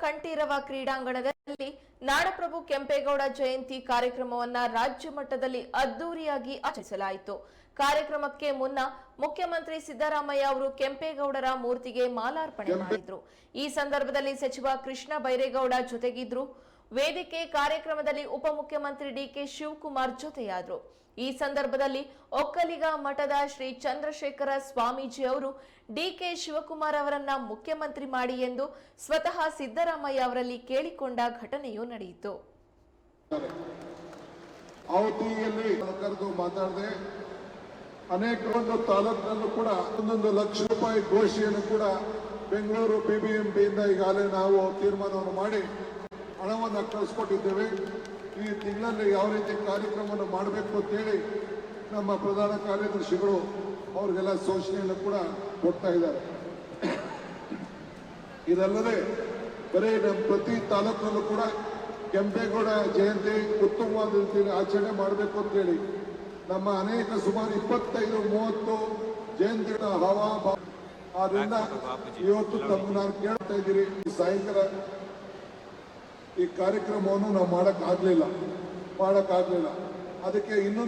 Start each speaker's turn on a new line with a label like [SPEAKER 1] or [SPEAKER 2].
[SPEAKER 1] ಕಂಠೀರವ ಕ್ರೀಡಾಂಗಣದಲ್ಲಿ ನಾಡಪ್ರಭು ಕೆಂಪೇಗೌಡ ಜಯಂತಿ ಕಾರ್ಯಕ್ರಮವನ್ನ ರಾಜ್ಯ ಮಟ್ಟದಲ್ಲಿ ಅದ್ದೂರಿಯಾಗಿ ಆಚರಿಸಲಾಯಿತು. ಕಾರ್ಯಕ್ರಮಕ್ಕೆ ಮುನ್ನ ಮುಖ್ಯಮಂತ್ರಿ ಸಿದ್ದರಾಮಯ್ಯ ಅವರು ಕೆಂಪೇಗೌಡರ ಮೂರ್ತಿಗೆ ಮಾಲಾರ್ಪಣೆ ಮಾಡಿದ್ರು. ಈ ಸಂದರ್ಭದಲ್ಲಿ ಸಚಿವ ಕೃಷ್ಣ ಬೈರೇಗೌಡ ಜೊತೆಗಿದ್ರು. ವೇದಿಕೆ ಕಾರ್ಯಕ್ರಮದಲ್ಲಿ ಉಪಮುಖ್ಯಮಂತ್ರಿ ಡಿಕೆ ಶಿವಕುಮಾರ್ ಜೊತೆಯಾದರು. ಈ ಸಂದರ್ಭದಲ್ಲಿ ಒಕ್ಕಲಿಗ ಮಠದ ಶ್ರೀ ಚಂದ್ರಶೇಖರ ಸ್ವಾಮೀಜಿ ಅವರು ಡಿಕೆ ಶಿವಕುಮಾರ್ ಅವರನ್ನ ಮುಖ್ಯಮಂತ್ರಿ ಮಾಡಿ ಎಂದು ಸ್ವತಃ ಸಿದ್ದರಾಮಯ್ಯ ಅವರಲ್ಲಿ ಕೇಳಿಕೊಂಡ ಘಟನೆಯೂ ನಡೆಯಿತು.
[SPEAKER 2] ಅನೇಕ ಒಂದು ತಾಲೂಕಿನಲ್ಲೂ ಕೂಡ ಒಂದೊಂದು ಲಕ್ಷ ರೂಪಾಯಿ ಘೋಷಿಯನ್ನು ಕೂಡ ಬೆಂಗಳೂರು ಬಿಬಿಎಂಪಿಯಿಂದ ಈಗಾಗಲೇ ನಾವು ತೀರ್ಮಾನವನ್ನು ಮಾಡಿ ಹಣವನ್ನು ಕಳಿಸ್ಕೊಟ್ಟಿದ್ದೇವೆ. ಈ ತಿಂಗಳಲ್ಲಿ ಯಾವ ರೀತಿ ಕಾರ್ಯಕ್ರಮವನ್ನು ಮಾಡಬೇಕು ಅಂತೇಳಿ ನಮ್ಮ ಪ್ರಧಾನ ಕಾರ್ಯದರ್ಶಿಗಳು ಅವ್ರಿಗೆಲ್ಲ ಸೂಚನೆಯನ್ನು ಕೂಡ ಕೊಡ್ತಾ ಇದ್ದಾರೆ. ಇದಲ್ಲದೆ ಬರೀ ನಮ್ಮ ಪ್ರತಿ ತಾಲೂಕಲ್ಲೂ ಕೂಡ ಕೆಂಪೇಗೌಡ ಜಯಂತಿ ಉತ್ತಮವಾದ ರೀತಿಯಲ್ಲಿ ಆಚರಣೆ ಮಾಡಬೇಕು ಅಂತೇಳಿ ನಮ್ಮ ಅನೇಕ ಸುಮಾರು ಇಪ್ಪತ್ತೈದು ಮೂವತ್ತು ಜಯಂತಿಗಳ ಹವಾ ಆದ್ರಿಂದ ಇವತ್ತು ತಮ್ಮ ನಾನು ಕೇಳ್ತಾ ಇದ್ದೀರಿ ಸಾಯಂಕಾಲ ಈ ಕಾರ್ಯಕ್ರಮವನ್ನು ನಾವು ಮಾಡೋಕ್ಕಾಗಲಿಲ್ಲ. ಮಾಡೋಕ್ಕಾಗಲಿಲ್ಲ. ಅದಕ್ಕೆ ಇನ್ನೊಂದು